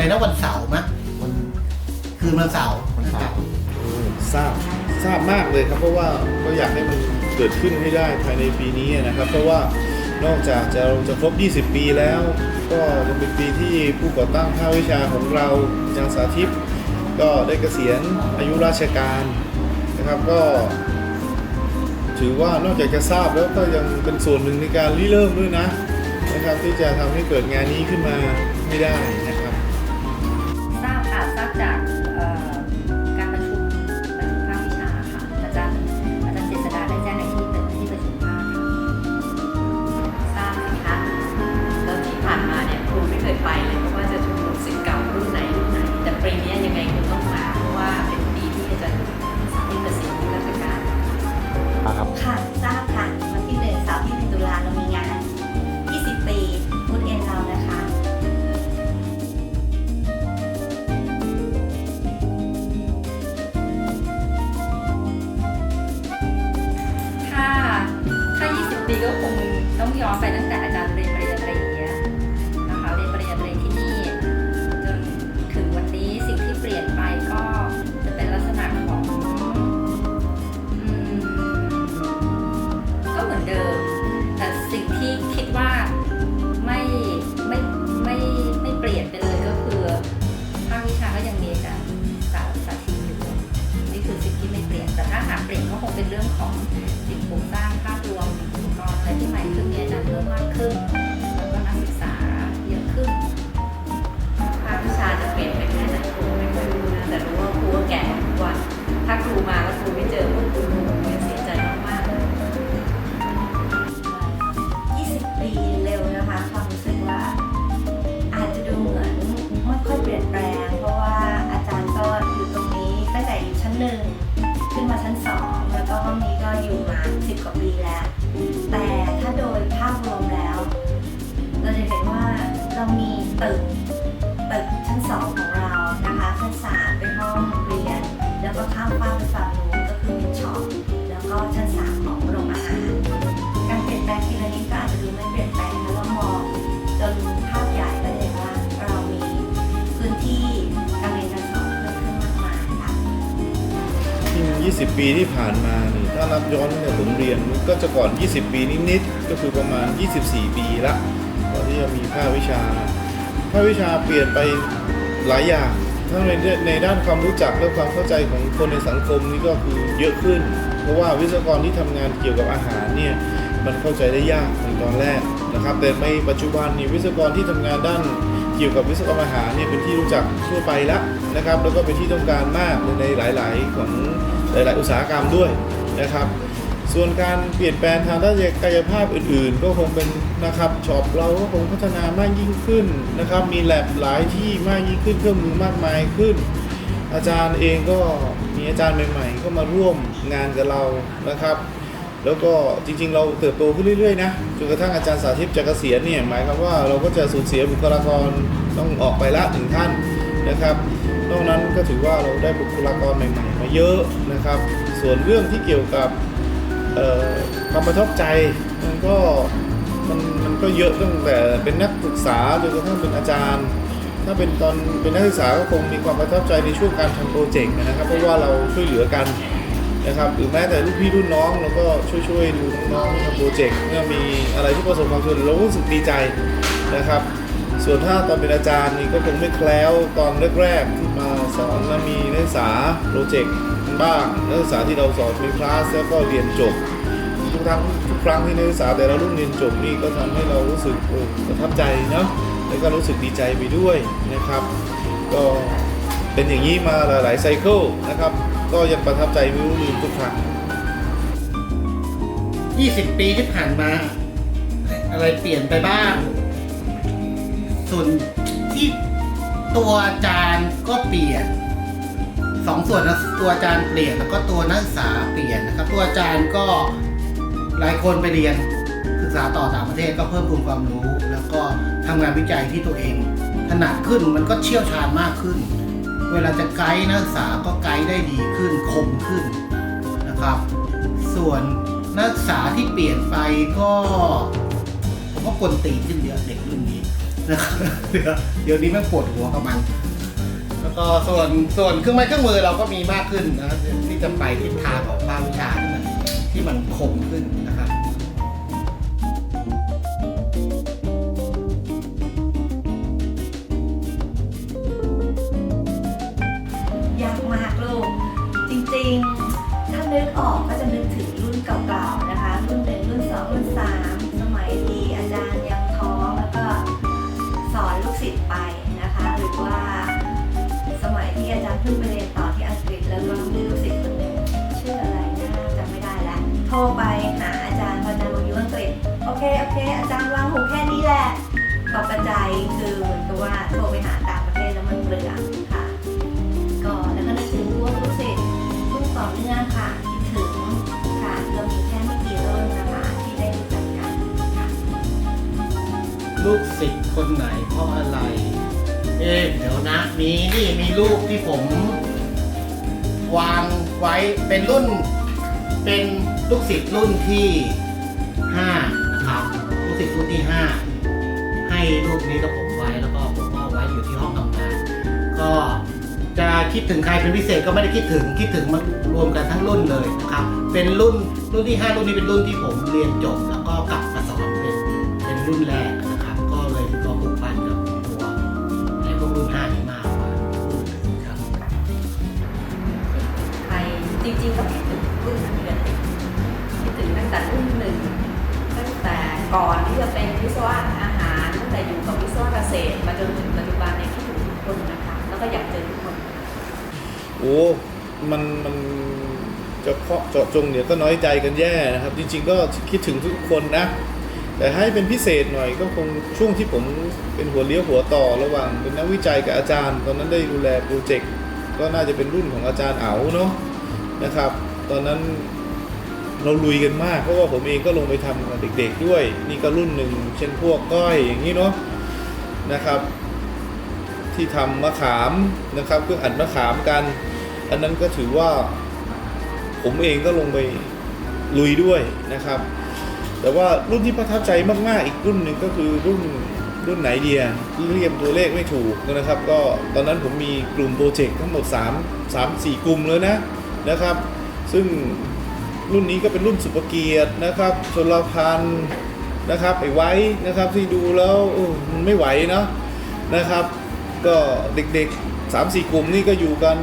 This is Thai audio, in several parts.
อะไรนะวันเสาร์มะมันคืนวันเสาร์มันนะคสารับวทราบทราบมากเลยครับเพราะว่าก็อยากให้มันเกิดขึ้นให้ได้ภายในปีนี้นะครับ เพราะว่านอกจากจะจะครบ 20 ปีแล้ว ก็ยังเป็นปีที่ผู้ก่อตั้งภาควิชาของเราอาจารย์สาธิต ก็ได้เกษียณอายุราชการนะครับก็ ถือว่านอกจากจะทราบแล้วก็ยังเป็นส่วนหนึ่งในการริเริ่มด้วยนะนะครับที่จะทำให้เกิดงานนี้ขึ้นมาไม่ได้นะ แต่ถ้าหากก็คงเป็นเรื่องของ ตึกตึกชั้นสองของเรานะคะชั้นสามเป็นห้องเรียน แล้วก็ข้ามฟ้ากไปฝั่งนู้นก็คือเป็นช็อปแล้วก็ชั้นสามของโรงอาหารการเปลี่ยนแปลงทีละนิดก็อาจจะดูไม่เปลี่ยนแปลงถ้าเรามองจนภาพใหญ่ก็จะเห็นว่าเรามีพื้นที่การเรียนการสอนเพิ่มขึ้นมากมายค่ะที่20 ปีที่ผ่านมานี่ถ้านับย้อนตั้งแต่ผมเรียนก็จะก่อน 20 ปีนิดๆก็คือประมาณ 24 ปีละก่อนที่จะมีภาควิชา ภาควิชาเปลี่ยนไปหลายอย่างทั้งในในด้านความรู้จักและความเข้าใจของคนในสังคมนี่ก็คือเยอะขึ้น เพราะว่าวิศวกรที่ทำงานเกี่ยวกับอาหารเนี่ยมันเข้าใจได้ยากในตอนแรกนะครับ แต่ในปัจจุบันนี่วิศวกรที่ทำงานด้านเกี่ยวกับวิศวกรรมอาหารเนี่ยเป็นที่รู้จักทั่วไปแล้วนะครับ แล้วก็เป็นที่ต้องการมากในหลาย ๆ ของหลาย ๆ อุตสาหกรรมด้วยนะครับ ส่วนการเปลี่ยนแปลงทางด้านกายภาพอื่น ๆ ก็คงเป็นนะครับช็อปเราก็คงพัฒนามากยิ่งขึ้นนะครับ มีแลบหลายที่มากยิ่งขึ้นเครื่องมือมากมายขึ้น อาจารย์เองก็มีอาจารย์ใหม่ ๆ ก็มาร่วมงานกับเรานะครับ แล้วก็จริง ๆ เราเติบโตขึ้นเรื่อย ๆ นะจนกระทั่งอาจารย์สาธิตจะเกษียณเนี่ยหมายความว่าเราก็จะสูญเสียบุคลากรต้องออกไปละหนึ่งท่านนะครับนอกนั้นก็ถือว่าเราได้บุคลากรใหม่ ๆ มาเยอะนะครับ ส่วนเรื่องที่เกี่ยวกับ ความประทับใจมันก็มันมันก็เยอะตั้งแต่เป็นนักศึกษาจนกระทั่งเป็นอาจารย์ ถ้าเป็นตอนเป็นนักศึกษาก็คงมีความประทับใจในช่วงการทำโปรเจกต์นะครับ เพราะว่าเราช่วยเหลือกันนะครับหรือแม้แต่ลูกพี่รุ่นน้องเราก็ช่วยๆดูน้องๆทำโปรเจกต์เมื่อมีอะไรที่ประสบความสำเร็จเราก็รู้สึกดีใจนะครับ ส่วนถ้าตอนเป็นอาจารย์นี่ก็คงไม่แคล้วตอนแรกๆที่มาสอนแล้วมีนักศึกษาโปรเจกต์ บ้าง นักศึกษาที่เราสอนเป็นคลาสแล้วก็เรียนจบ ทุกครั้งทุกครั้งที่นักศึกษาแต่ละรุ่นเรียนจบนี่ก็ทำให้เรารู้สึกประทับใจเนาะแล้วก็รู้สึกดีใจไปด้วยนะครับ ก็เป็นอย่างนี้มาหลายๆไซเคิลนะครับ ก็ยังประทับใจไม่รู้ลืมทุกครั้ง 20 ปีที่ผ่านมา อะไรเปลี่ยนไปบ้าง ส่วนที่ตัวอาจารย์ก็เปลี่ยน สองส่วนนะตัวอาจารย์เปลี่ยนแล้วก็ตัวนักศึกษาเปลี่ยนนะครับ ตัวอาจารย์ก็หลายคนไปเรียนศึกษาต่อต่างประเทศก็เพิ่มพูนความรู้ แล้วก็ทำงานวิจัยที่ตัวเองถนัดขึ้นมันก็เชี่ยวชาญมากขึ้น เวลาจะไกด์นักศึกษาก็ไกด์ได้ดีขึ้นคมขึ้นนะครับ ส่วนนักศึกษาที่เปลี่ยนไปก็ผมว่ากวนตีขึ้นเยอะเด็กรุ่นนี้นะครับเดี๋ยวนี้แม่ปวดหัวกับมัน แล้วก็ส่วนส่วนเครื่องไม้เครื่องมือเราก็มีมากขึ้นนะครับที่จะไปทิศทางของภาควิชาที่มันที่มันคมขึ้นนะ ไปหาอาจารย์พออาจารย์บอกอยู่อังกฤษโอเคโอเค อาจารย์วางหูแค่นี้แหละตกกระจายคือเหมือนกับว่าโทรไปหาต่างประเทศแล้วมันเปลือค่ะ ก็แล้วก็นึกถึงพวกลูกศิษย์รุ่นต่อเนื่องค่ะคิดถึงค่ะเรามีแค่ไม่กี่รุ่นนะคะที่ได้รู้จักกันค่ะลูกศิษย์คนไหนเพราะอะไร เอ๊ะเดี๋ยวนะ มีนี่มีรูปที่ผม วางไว้เป็นรุ่นเป็น ลูกศิษย์รุ่นที่ห้านะครับลูกศิษย์รุ่นที่ห้าให้รูปนี้กับผมไว้แล้วก็ผมก็ไว้อยู่ที่ห้องทำงาน ก็จะคิดถึงใครเป็นพิเศษก็ไม่ได้คิดถึงคิดถึงมันรวมกันทั้งรุ่นเลยนะครับ เป็นรุ่นรุ่นที่ห้ารุ่นนี้เป็นรุ่นที่ผมเรียนจบ แล้วก็กลับมาสอนเป็นเป็นรุ่นแรก แต่รุ่นหนึ่งตั้งแต่ก่อนที่จะเป็นวิศวะอาหารตั้งแต่อยู่กับวิศวะเกษตรมาจนถึงปัจจุบันเนี่ยคิดถึงทุกคนนะคะแล้วก็อยากเจอทุกคนโอ้มันมันจะเพาะเจาะจงเนี่ยก็น้อยใจกันแย่นะครับ จริง ๆ ก็คิดถึงทุกคนนะ แต่ให้เป็นพิเศษหน่อยก็คงช่วงที่ผมเป็นหัวเลี้ยวหัวต่อระหว่างเป็นนักวิจัยกับอาจารย์ ตอนนั้นได้ดูแลโปรเจกต์ก็น่าจะเป็นรุ่นของอาจารย์เอาเนาะนะครับ ตอนนั้น เราลุยกันมากเพราะว่าผมเองก็ลงไปทำกับเด็ก ๆ ด้วย นี่ก็รุ่นหนึ่งเช่นพวกก้อยอย่างนี้เนาะนะครับ ที่ทำมะขามนะครับเครื่องอัดมะขามกัน อันนั้นก็ถือว่าผมเองก็ลงไปลุยด้วยนะครับ แต่ว่ารุ่นที่ประทับใจมากๆ อีกรุ่นหนึ่งก็คือรุ่นรุ่นไหนเดียเรียกตัวเลขไม่ถูกนะครับ ก็ตอนนั้นผมมีกลุ่มโปรเจกต์ทั้งหมด 3 3 4 กลุ่มเลยนะนะครับ ซึ่ง รุ่นนี้ก็เป็นรุ่นสุปเกียรตินะครับชลพันธ์นะครับไอ้ไว้นะครับที่ดูแล้วมันไม่ไหวเนาะนะครับ ก็เด็กๆ 3 4 กลุ่มนี่ก็อยู่กัน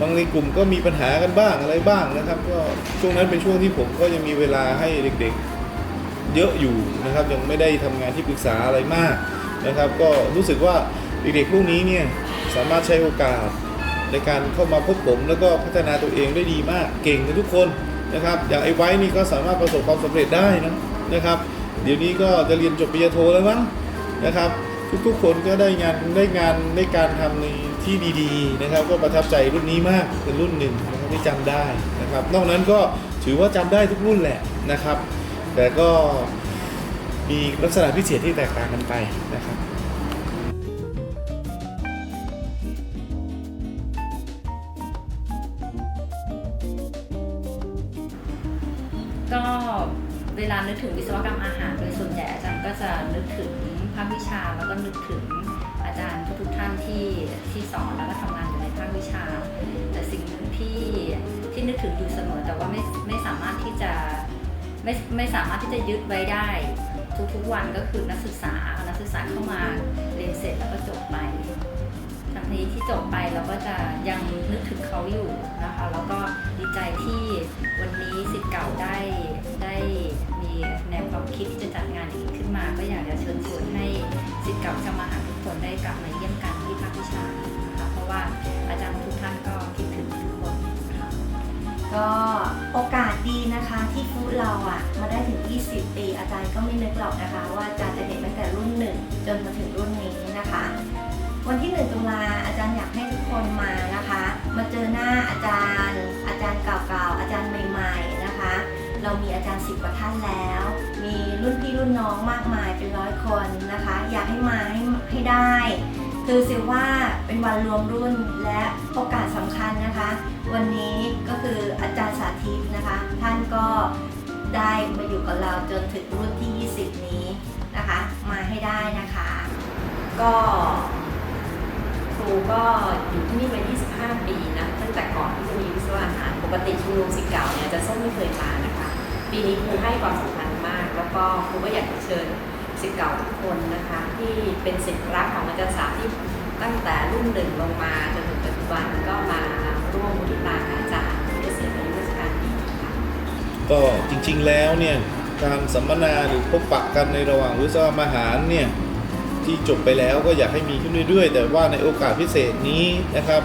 บางในกลุ่มก็มีปัญหากันบ้างอะไรบ้างนะครับ ก็ช่วงนั้นเป็นช่วงที่ผมก็ยังมีเวลาให้เด็กๆ เยอะอยู่นะครับ ยังไม่ได้ทำงานที่ปรึกษาอะไรมากนะครับ ก็รู้สึกว่าเด็กๆพวกนี้เนี่ยสามารถใช้โอกาสในการเข้ามาพบผมแล้วก็พัฒนาตัวเองได้ดีมากเก่งกันทุกคน นะครับอย่างไอ้ไว้นี่ก็สามารถประสบความสำเร็จได้นะนะครับ เดี๋ยวนี้ก็จะเรียนจบปริญญาโทแล้วมั้งนะครับ ทุกๆคนก็ได้งานได้งานได้การทำในที่ดีๆนะครับ ก็ประทับใจรุ่นนี้มากเป็นรุ่นหนึ่งนะครับที่จำได้นะครับ นอกนั้นก็ถือว่าจำได้ทุกรุ่นแหละนะครับ แต่ก็มีลักษณะพิเศษที่แตกต่างกันไป ก็เวลานึกถึงวิศวกรรมอาหารโดยส่วนใหญ่อาจารย์ก็จะนึกถึงภาควิชาแล้วก็นึกถึงอาจารย์ทุกๆท่านที่ที่สอนแล้วก็ทำงานอยู่ในภาควิชา แต่สิ่งหนึ่งที่ที่นึกถึงอยู่เสมอ แต่ว่าไม่ไม่สามารถที่จะไม่ไม่สามารถที่จะยึดไว้ได้ ทุกๆวันก็คือนักศึกษานักศึกษาเข้ามาเรียนเสร็จแล้วก็จบไป ทันทีที่จบไปเราก็จะยังนึกถึงเขาอยู่นะคะ แล้วก็ดีใจที่วันนี้สิทธิ์เก่าได้ได้มีแนวความคิดที่จะจัดงานอย่างนี้ขึ้นมา ก็อยากจะเชิญชวนให้สิทธิ์เก่าชาวมหาทุกคนได้กลับมาเยี่ยมกันที่ภาควิชานะคะเพราะว่าอาจารย์ทุกท่านก็คิดถึงทุกคนนะคะก็โอกาสดีนะคะที่ฟูเราอะมาได้ถึง 20 ปี อาจารย์ก็ไม่นึกหรอกนะคะ ว่าอาจารย์จะเห็นตั้งแต่รุ่นหนึ่งจนมาถึงรุ่นนี้นะคะ วันที่หนึ่งตุลาอาจารย์อยากให้ทุกคนมานะคะ มาเจอหน้าอาจารย์ อาจารย์เก่าๆอาจารย์ใหม่ๆนะคะ เรามีอาจารย์สิบกว่าท่านแล้ว มีรุ่นพี่รุ่นน้องมากมายเป็นร้อยคนนะคะ อยากให้มาให้ให้ได้ คือสิว่าเป็นวันรวมรุ่นและโอกาสสำคัญนะคะ วันนี้ก็คืออาจารย์สาธิตนะคะ ท่านก็ได้มาอยู่กับเราจนถึงรุ่นที่ 20 นี้นะคะ มาให้ได้นะคะ ก็ ก็อยู่ที่นี่มา 25 ปีนะ ตั้งแต่ก่อนที่จะมีวิศวะอาหาร ปกติชุมนุมสิษย์เก่าเนี่ยจะส้มไม่เคยมานะคะ ปีนี้ครูให้ความสำคัญมาก แล้วก็ครูก็อยากเชิญสิษย์เก่าทุกคนนะคะ ที่เป็นสิทธิ์รักของอาจารย์สาธิตตั้งแต่รุ่นหนึ่งลงมาจนถึงปัจจุบันก็มาร่วมมุทิตาอาจารย์ที่เกษียณอายุราชการปีนี้ค่ะก็จริงๆแล้วเนี่ยการสัมมนาหรือพบปะกันในระหว่างวิศวมหารเนี่ย ที่จบไปแล้วก็อยากให้มีขึ้นเรื่อยๆ แต่ว่าในโอกาสพิเศษนี้นะครับ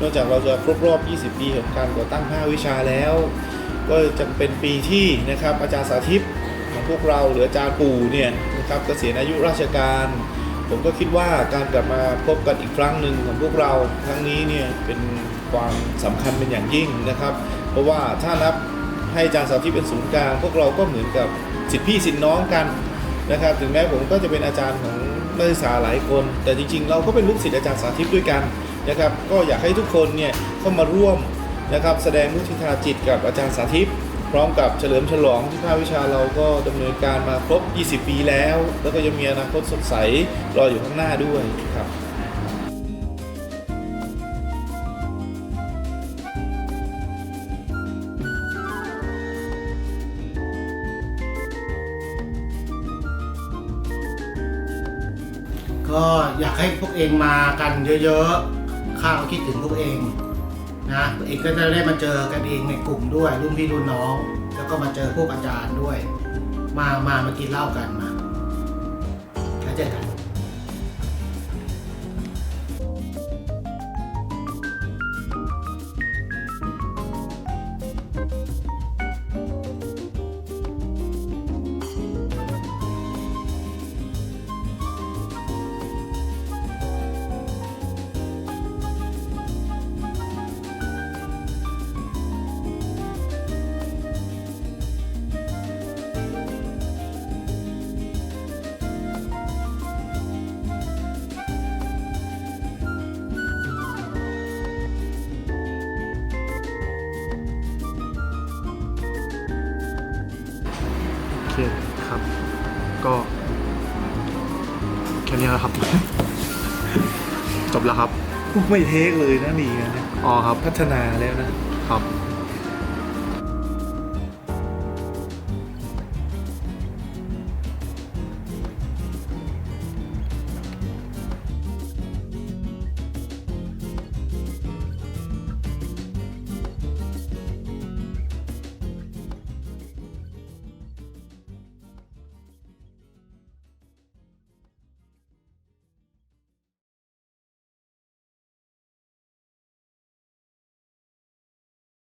นอกจากเราจะครบรอบ 20 ปีของการก่อตั้ง 5 วิชาแล้ว ก็จะเป็นปีที่นะครับอาจารย์สาธิตของพวกเราหรืออาจารย์ปู่เนี่ยนะครับเกษียณอายุราชการ ผมก็คิดว่าการกลับมาพบกันอีกครั้งหนึ่งของพวกเราครั้งนี้เนี่ยเป็นความสำคัญเป็นอย่างยิ่งนะครับ เพราะว่าถ้านับให้อาจารย์สาธิตเป็นศูนย์กลาง พวกเราก็เหมือนกับสิทธิพี่สิทธิน้องกันนะครับ ถึงแม้ผมก็จะเป็นอาจารย์ของ นักศึกษาหลายคน แต่จริงๆ เราก็เป็นลูกศิษย์อาจารย์สาธิตด้วยกันนะครับ ก็อยากให้ทุกคนเนี่ยเข้ามาร่วมนะครับแสดงมุทิธาจิตกับอาจารย์สาธิต พร้อมกับเฉลิมฉลองที่ภาควิชาเราก็ดำเนินการมาครบ 20 ปีแล้ว แล้วก็ยังมีอนาคตสดใสรออยู่ข้างหน้าด้วยครับ ก็อยากให้พวกเองมากันเยอะๆ ข้าก็คิดถึงพวกเองนะพวกเองก็จะได้มาเจอกันเองในกลุ่มด้วยรุ่นพี่รุ่นน้อง แล้วก็มาเจอพวกอาจารย์ด้วย มามามากินเหล้ากันมาแล้วเจอกัน เคครับ ก็แค่นี้แหละครับ จบแล้วครับ ไม่เทคเลยนะนี่นะอ๋อครับ พัฒนาแล้วนะครับ